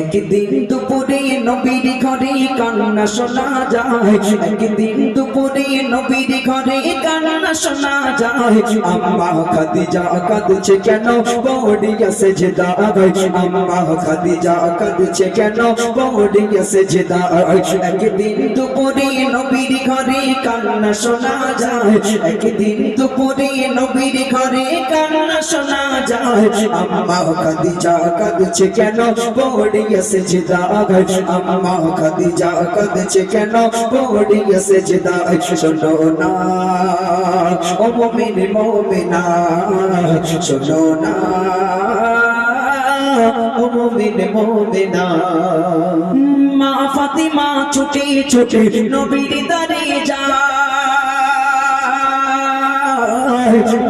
একদিন দুপুরে নবীর ঘরে কান্না শোনা যায়। একদিন দুপুরে নবীর ঘরে কান্না শোনা যায়। আম্মা খাদিজা কাঁদছে কেন? বড়ি গেছে যে দাগাই আম্মা খাদিজা কাঁদছে কেন? বড়ি গেছে যে দাগাই একদিন দুপুরে নবীর ঘরে কান্না শোনা যায়। একদিন দুপুরে নবীর ঘরে কান্না শোনা যায়। আম্মা খাদিজা কাঁদছে কেন? বড়ি গেছে যে দাগাই আম্মা খাদিজা কাঁদছে কেন বড়ি গেছে যে দাগাই শোনো না ও মুমিন মুমিনা শোনো না ও মুমিন মুমিনা মা ফাতিমা ছুটে ছুটে নবীর দারে যায়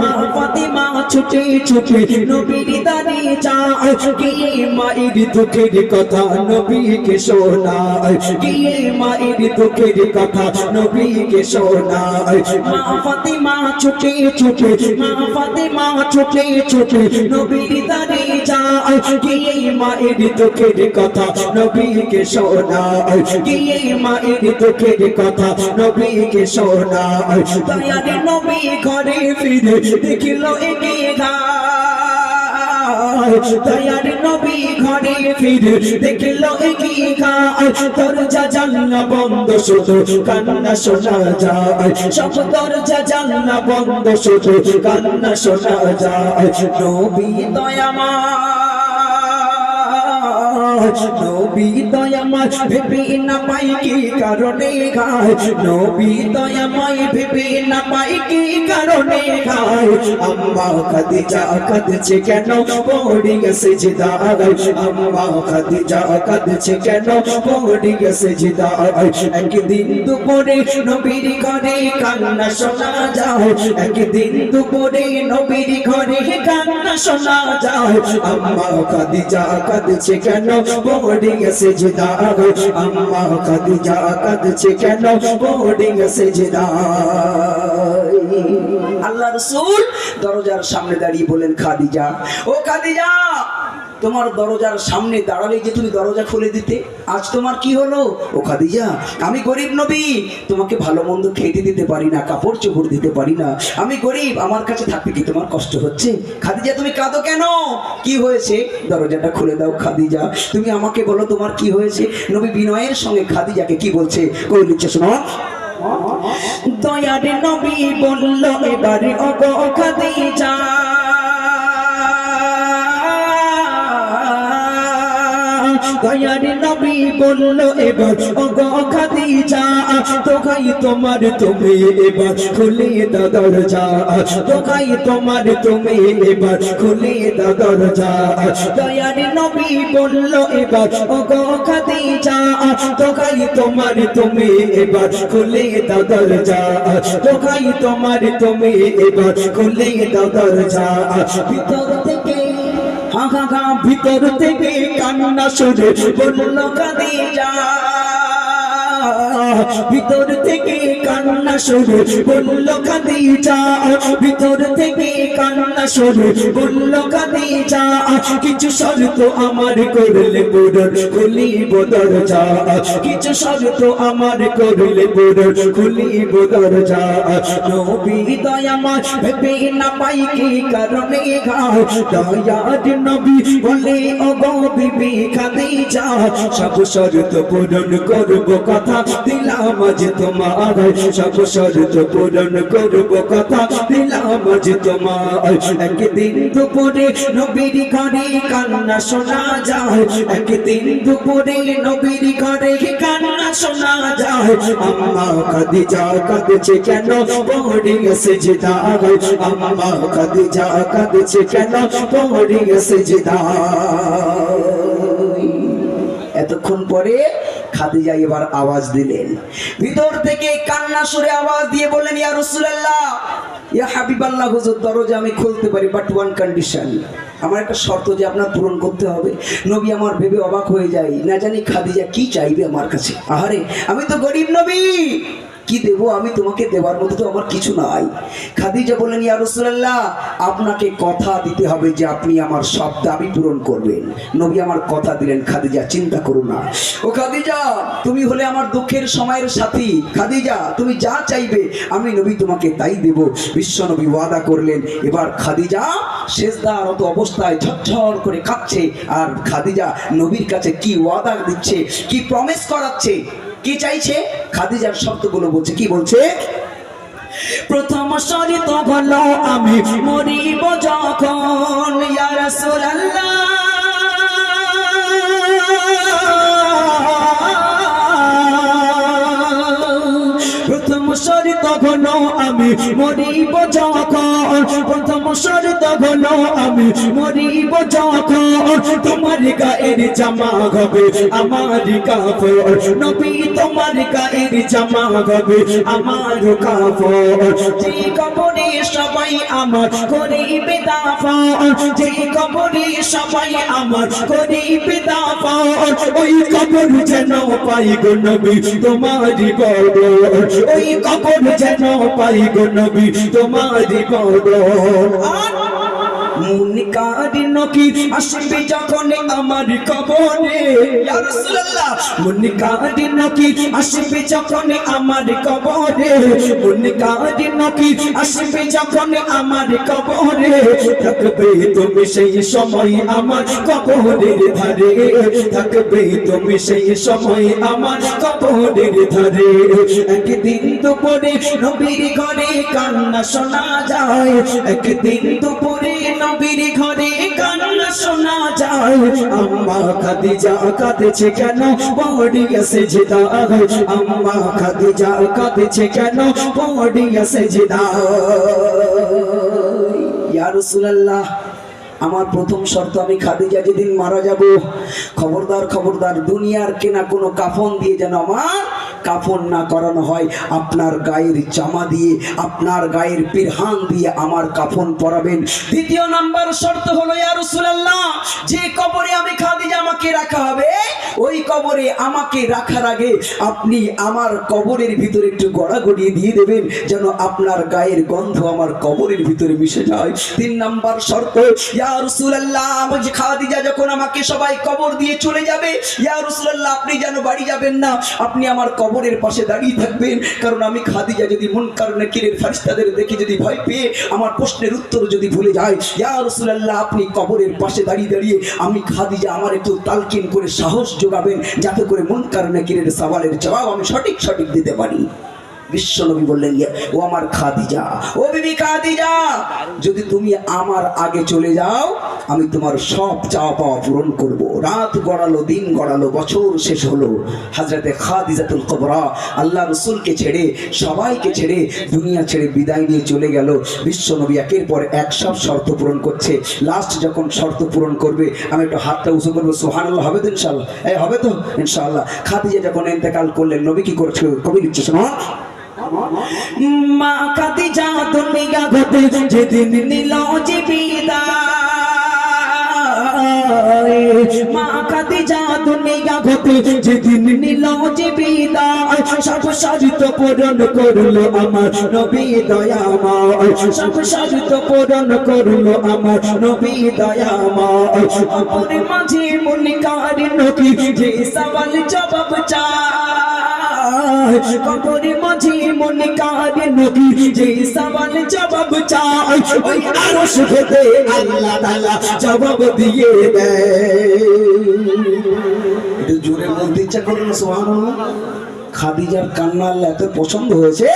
মা ফাতিমা ছুটে ছুটে নবীর যায়। গিয়ে মায়ের দুঃখের কথা নবীকে শোনায়? গিয়ে মায়ের দুঃখের কথা নবীকে শোনায়? মা ফাতিমা ছুটে ছুটে, মা ফাতিমা ছুটে ছুটে নবীর দারে যায়। গিয়ে মায়ের দুঃখের কথা নবীকে শোনায়? দেখিল একে দয়ার নবী ঘরে ফিরে দেখল কি কাজ। তোর যা জানলা বন্ধ, শুধু কান্না শোনা যায়। সব দরজা জানলা বন্ধ, শুধু কান্না শোনা যায়। নবী দয়াময় নবী দয়াময় ভেবে না পাই কি কারণে গায় নবী দয়াময় ভেবে না পাই কি কারণে গায় আম্মা খাদিজা কাঁদছে কেন? পড়ে গেছে দাগাই আম্মা খাদিজা কাঁদছে কেন? পড়ে গেছে দাগাই একদিন দুপুরে নবীর ঘরে কান্না শোনা যায়। একদিন দুপুরে নবীর ঘরে কান্না শোনা যায়। আম্মা খাদিজা কাঁদছে কেন? যে দাগাই আম্মা খাদিজা কাঁদছে কেন বোর্ডিং দাগাই আল্লাহ রসুল দরজার সামনে দাঁড়িয়ে বলেন, খাদিজা, ও খাদিজা তোমার দরজার সামনে দাঁড়ালে যে তুমি দরজা খুলে দিতে, আজ তোমার কি হলো? ও খাদিজা, আমি গরিব নবী, তোমাকে ভালো মন্দ খেতে দিতে পারি না, কাপড় চোপড় দিতে পারি না। আমি গরিব, আমার কাছে থাকতে কি তোমার কষ্ট হচ্ছে? খাদিজা, তুমি কাঁদো কেন? কি হয়েছে? দরজাটা খুলে দাও খাদিজা। তুমি আমাকে বলো তোমার কি হয়েছে? নবী বিনয়ের সঙ্গে খাদিজাকে কি বলছে? কই লিখছে শোনো। দয়ার নবী বলল, এবারে অগ খাদিজা। দয়ার নবী বলল এবার অগ খাদিজা তোকাই তোমার তুমি এবার খুলে দা দরজা তোকাই তোমার তুমি এবার খুলে দা দরজা। দয়ার নবী বলল এবার অগ খাদিজা তোকাই তোমার তুমি এবার খুলে দা দরজা তোকাই তোমার তুমি এবার খুলে দা দরজা। ভিতর থেকে হাহা ভিতর থেকে কান্না শুনে বলল কাদিজা ভিতর থেকে কান্না শুনে, বলল কাদিজা ভিতর থেকে কান্না শুনে, বলল কাদিজা কিছু শর্ত আমার করলে পূরণ, খুলিব দরজা। কিছু শর্ত আমার করলে পূরণ, খুলিব দরজা। নবী দয়াময় ভেবে না পাই কি কারণে গায় দয়ার নবী বলে ও গো বিবি খাদিজা সব শর্ত পূরণ করব কথা দিলাম আজ তোমার সব শর্ত পূরণ করব কথা। দিলাম আজ তোমার একদিন দুপুরে নবীর ঘরে কান্না শোনা যায়। একদিন দুপুরে নবীর ঘরে কান্না শোনা যায়। আম্মা খাদিজা কাঁদছে কেন? পড়ে গেছে যে দাগ আম্মা খাদিজা কাঁদছে কেন? পড়ে গেছে যে দাগ এতক্ষণ পরে খাদিজা এবার আওয়াজ দিলেন। ভিতর থেকে কান্না সুরে আওয়াজ দিয়ে বললেন, ইয়া রাসূলুল্লাহ, ইয়া হাবিবাল্লাহ, হুজুর, দরজা আমি খুলতে পারি বাট ওয়ান কন্ডিশন আমার একটা শর্ত যে আপনার পূরণ করতে হবে। নবী আমার ভেবে অবাক হয়ে যায়, না জানি খাদিজা কি চাইবে আমার কাছে। আহারে, আমি তো গরিব নবী। কি দেব আমি তোমাকে দেওয়ার মতো তো আমার কিছু নাই। খাদিজা বললেন, ইয়া আপনাকে কথা দিতে হবে যে আপনি আমার সব দাবি পূরণ করবেন। নবী আমার কথা দিলেন, খাদিজা, চিন্তা করো না। ও খাদিজা, তুমি হলে আমার দুঃখের সময়ের সাথী। খাদিজা, তুমি যা চাইবে, আমি নবী তোমাকে তাই দেব। বিশ্ব নবী ওয়াদা করলেন, এবার খাদিজা শেষদারত অবস্থায় ঝরঝর করে কাঁদছে। আর খাদিজা নবীর কাছে কি ওয়াদা দিচ্ছে, কি প্রমিস করাচ্ছে কি চাইছে? খাদিজার শব্দগুলো বলছে, কি বলছে? প্রথম শরিত হলো আমি, মরিব যখন, ইয়া রাসূলুল্লাহ। হলো আমি মরিব যখন। প্রথম শরিত হলো আমি মরিব যখন। তোমার গায়ের জামা হবে আমার কাপড়। নবী, তোমার গায়ের জামা হবে আমার কাপড়। ওই কবর যেন পাই গো নবী যেন পাই গো নবী তোমারই বদর মুনিকার নকি আসবে যখন আমার কবরে। ইয়া রাসূলুল্লাহ। মুনিকার নকি আসবে যখন আমার কবরে। মুনিকার নকি আসবে যখন আমার কবরে। থাকবে তুমি সেই সময় আমার কবরের ধারে। থাকবে তুমি সেই সময় আমার কবরের ধারে। একদিন দুপুরে নবীর ঘরে কান্না শোনা যায়। একদিন দুপুরে নবীর ঘরে শোনা যায়। আম্মা কাঁদেছে কেন? আম্মা কাঁদেছে কেন? আমার প্রথম শর্ত, আমি খাদিজা যেদিন মারা যাব, খবরদার খবরদার, দুনিয়ার কেনা কোনো কাফন দিয়ে যেন আমার কাফন না করানো হয়, আপনার গায়ের জামা দিয়ে, আপনার গায়ের পিরহান দিয়ে আমার কাফন পরাবেন। দ্বিতীয় নাম্বার শর্ত হলো, ইয়া রাসূলুল্লাহ, যে কবরে কবরে আমাকে রাখার আগে আপনি আমার কবরের ভিতরে একটু গড়া গড়িয়ে দিয়ে দেবেন, যেন আপনার গায়ের গন্ধ আমার কবরের ভিতরে মিশে যায়। তিন নাম্বার শর্ত, ইয়া রাসূলুল্লাহ আমি খাদিজা যখন আমাকে সবাই কবর দিয়ে চলে যাবে, ইয়া রাসূলুল্লাহ, আপনি যেন বাড়ি যাবেন না, আপনি আমার কবরের পাশে দাঁড়িয়ে থাকবেন। কারণ আমি খাদিজা যদি মন কারণে কিরের ফারিস্তাদের দেখে যদি ভয় পেয়ে আমার প্রশ্নের উত্তর যদি ভুলে যায়, ইয়া রাসূলুল্লাহ, আপনি কবরের পাশে দাঁড়িয়ে দাঁড়িয়ে আমি খাদিজা আমার একটু তালকিন করে সাহস যোগাবেন যাতে করে মন কারণে কিরের সওয়ালের জবাব আমি সঠিক সঠিক দিতে পারি। বিশ্বনবী বললেন ও আমার খাদিজা, ও বিবি খাদিজা, যদি তুমি আমার আগে চলে যাও, আমি তোমার সব চাওয়া পাওয়া পূরণ করব। রাত গড়ালো, দিন গড়ালো, বছর শেষ হলো। হাজরাতে খাদিজাতুল কবরা, আল্লাহ রসুলকে ছেড়ে, সবাইকে ছেড়ে, দুনিয়া ছেড়ে বিদায় নিয়ে চলে গেল। বিশ্বনবী একের পর এক সব শর্ত পূরণ করছে। লাস্ট যখন শর্ত পূরণ করবে, আমি একটু হাতটা উঁচু করব। সোহান আল্লাহ হবে তো ইনশাল্লাহ হবে তো ইনশাআল্লাহ। খাদিজা যখন ইন্তেকাল করলেন, নবী কি করছে কবি লিখছে, শোনো। মা খাদিজা দুনিয়া গতে যেদিন নিল জীবিদায় মা খাদিজা দুনিয়া গতে যেদিন নিল জীবিদায় সব সাজিত পূরণ করল আমার নবী দয়াময়। সব সাজিত পূরণ করল আমার নবী দয়াময়। অপরে মাঝে মনিকারি নবী যে সওয়াল জবাব চায়। কবরে মাঝে মনে কারে নবী যে সওয়াল জবাব চায় ওই আরশ ভেদে আল্লাহ তাআলা জবাব দিয়ে দেয়। একটু জোরে বলতে ইচ্ছা সুবহানাল্লাহ। খাদিজার কান্না এত পছন্দ হয়েছে।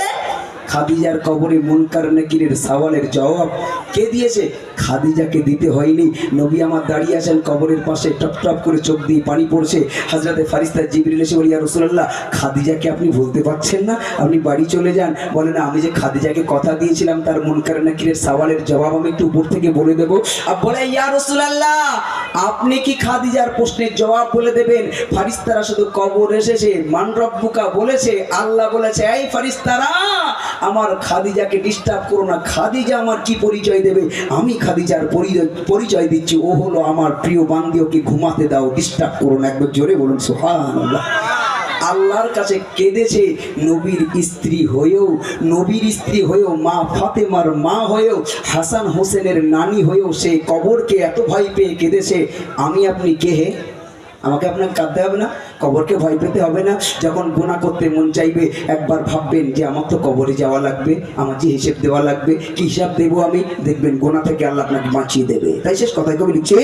খাদিজার কবরে মুনকার নাকিরের সওয়ালের জবাব কে দিয়েছে? খাদিজাকে দিতে হয়নি। নবী আমার দাঁড়িয়ে আছেন কবরের পাশে, টপ টপ করে চোখ দিয়ে পানি পড়ছে। হাজরাতে ফারিস্তা জিবরিল এসে বলি রসুল্লাহ খাদিজাকে আপনি বলতে পারছেন না? আপনি বাড়ি চলে যান। বলে, না, আমি যে খাদিজাকে কথা দিয়েছিলাম, তার মন মুনকার নাকিরের সওয়ালের জবাব আমি একটু উপর থেকে বলে দেবো। বলে, ইয়া রসুলাল্লাহ, আপনি কি খাদিজার প্রশ্নের জবাব বলে দেবেন? ফারিস্তারা শুধু কবর এসেছে মানরব্বুকা বলেছে, আল্লাহ বলেছে, এই ফারিস্তারা, আমার খাদিজাকে ডিস্টার্ব করো না। খাদিজা আমার কি পরিচয় দেবে? আমি খাদিজার পরিচয় দিচ্ছি, ও হলো আমার প্রিয় বান্দিওকে ঘুমাতে দাও ডিস্টার্ব করুন একবার জোরে বলুন সুহান আল্লাহর কাছে কেঁদেছে নবীর স্ত্রী হয়েও, নবীর স্ত্রী হয়েও, মা ফাতেমার মা হয়েও, হাসান হোসেনের নানি হয়েও সে কবরকে এত ভয় পেয়ে কেঁদেছে। আমি আপনি কে হে? আমাকে আপনাকে কাঁদতে হবে না, কবরকে ভয় পেতে হবে না। যখন গোনা করতে মন চাইবে, একবার ভাববেন যে আমার তো কবরে যাওয়া লাগবে আমার যে হিসেব দেওয়া লাগবে, কি হিসাব দেবো আমি? দেখবেন গোনা থেকে আল্লাহ আপনাকে বাঁচিয়ে দেবে। তাই শেষ কথায় কবি লিখছে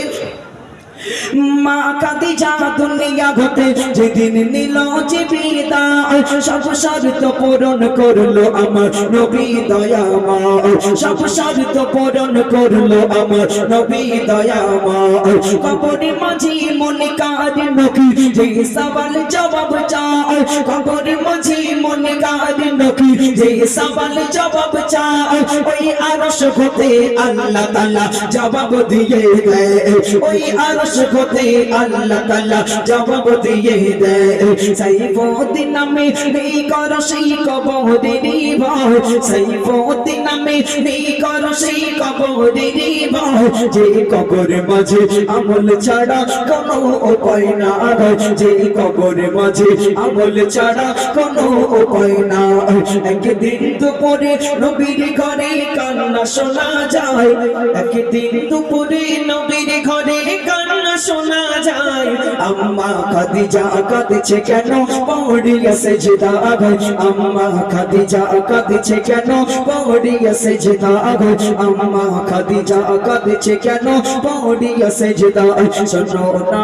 মা কাদি যা দুনিয়া হতে যেদিন নিল বিদায় সব শর্ত পূরণ করল আমার নবী দয়াময়। সব শর্ত পূরণ করল আমার নবী দয়াময়। কবরে মাঝি মনে কার নকি যে সওয়াল জবাব চায় কবরে মাঝি মনে কার নকি যে সওয়াল জবাব চায় ওই আরশ হতে আল্লাহ তাআলা জবাব দিয়ে দেয়, ওই আরশ হতে আল্লাহ তাআলা জবাব দিয়ে দেয়, সাইফুদ্দিন নামে নেই কর সেই কবরেরই কবরে মাঝে আমল ছাড়া কোনো উপায় না যে কবরে মাঝে আমল ছাড়া কোনো উপায় না একদিন দুপুরে নবীর ঘরে কান্না শোনা যায়, একদিন দুপুরে নবীর ঘরে শোনা যায়, আম্মা খাদিজা কাঁদছে কেন? পড়িয়া সেজদা আম্মা খাদিজা কাঁদছে কেন? পড়িয়া সেজদা আম্মা খাদিজা কাঁদছে কেন? পড়িয়া সেজদা শোনো না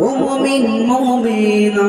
মুমিন, মুমিনা।